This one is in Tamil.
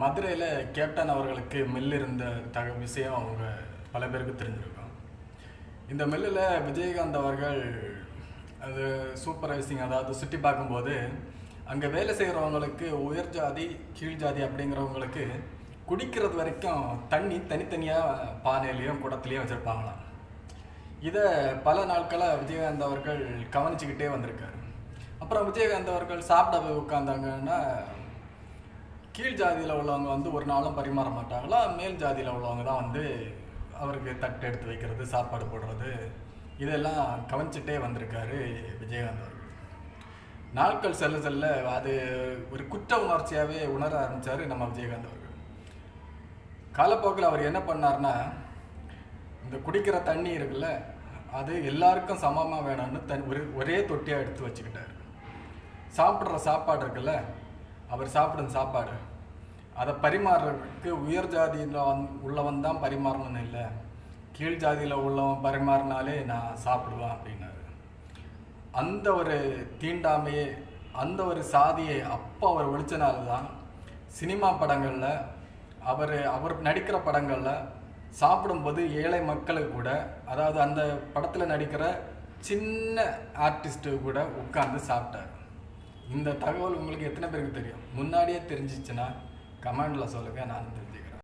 மதுரையில் கேப்டன் அவர்களுக்கு மில் இருந்த தக விஷயம் அவங்க பல பேருக்கு தெரிஞ்சிருக்கும். இந்த மில்லில் விஜயகாந்த் அவர்கள் அது சூப்பர்வைசிங் அதாவது சுற்றி பார்க்கும்போது அங்கே வேலை செய்கிறவங்களுக்கு உயர் ஜாதி கீழ் ஜாதி அப்படிங்கிறவங்களுக்கு குடிக்கிறது வரைக்கும் தண்ணி தனித்தனியாக பானையிலையும் குடத்துலையும் வச்சுருப்பாங்களாம். இதை பல நாட்களாக விஜயகாந்த் அவர்கள் கவனிச்சுக்கிட்டே வந்திருக்காரு. அப்புறம் விஜயகாந்த் அவர்கள் சாப்பிட போய் உட்காந்தாங்கன்னா கீழ் ஜாதியில் உள்ளவங்க வந்து ஒரு நாளும் பரிமாற மாட்டாங்களா? மேல் ஜாதியில் உள்ளவங்க தான் வந்து அவருக்கு தட்டு எடுத்து வைக்கிறது சாப்பாடு போடுறது. இதெல்லாம் கவனிச்சிட்டே வந்திருக்காரு விஜயகாந்த் அவர்கள். நாட்கள் செல்ல செல்ல அது ஒரு குற்ற உணர்ச்சியாகவே உணர ஆரம்பித்தார் நம்ம விஜயகாந்த் அவர்கள். காலப்போக்கில் அவர் என்ன பண்ணார்னா இந்த குடிக்கிற தண்ணி இருக்குல்ல அது எல்லாருக்கும் சமமாக வேணும்னு தன் ஒரு ஒரே தொட்டியாக எடுத்து வச்சுக்கிட்டார். சாப்பிட்ற சாப்பாடு இருக்குல்ல அவர் சாப்பிடும் சாப்பாடு. அதை பரிமாறுறதுக்கு உயர் ஜாதியில் வந் உள்ளவன் தான் பரிமாறணும்னு இல்லை. கீழ் ஜாதியில் உள்ளவன் பரிமாறினாலே நான் சாப்பிடுவேன் அப்படின்னாரு. அந்த ஒரு தீண்டாமையே அந்த ஒரு சாதியை அப்போ அவர் ஒழிச்சனால தான் சினிமா படங்களில் அவர் அவர் நடிக்கிற படங்களில் சாப்பிடும்போது ஏழை மக்களுக்கு கூட அதாவது அந்த படத்தில் நடிக்கிற சின்ன ஆர்டிஸ்ட்டு கூட உட்காந்து சாப்பிட்டார். இந்த தகவல் உங்களுக்கு எத்தனை பேருக்கு தெரியும்? முன்னாடியே தெரிஞ்சிச்சுன்னா கமெண்டில் சொல்லுங்கள் நான் தெரிஞ்சுக்கிறேன்.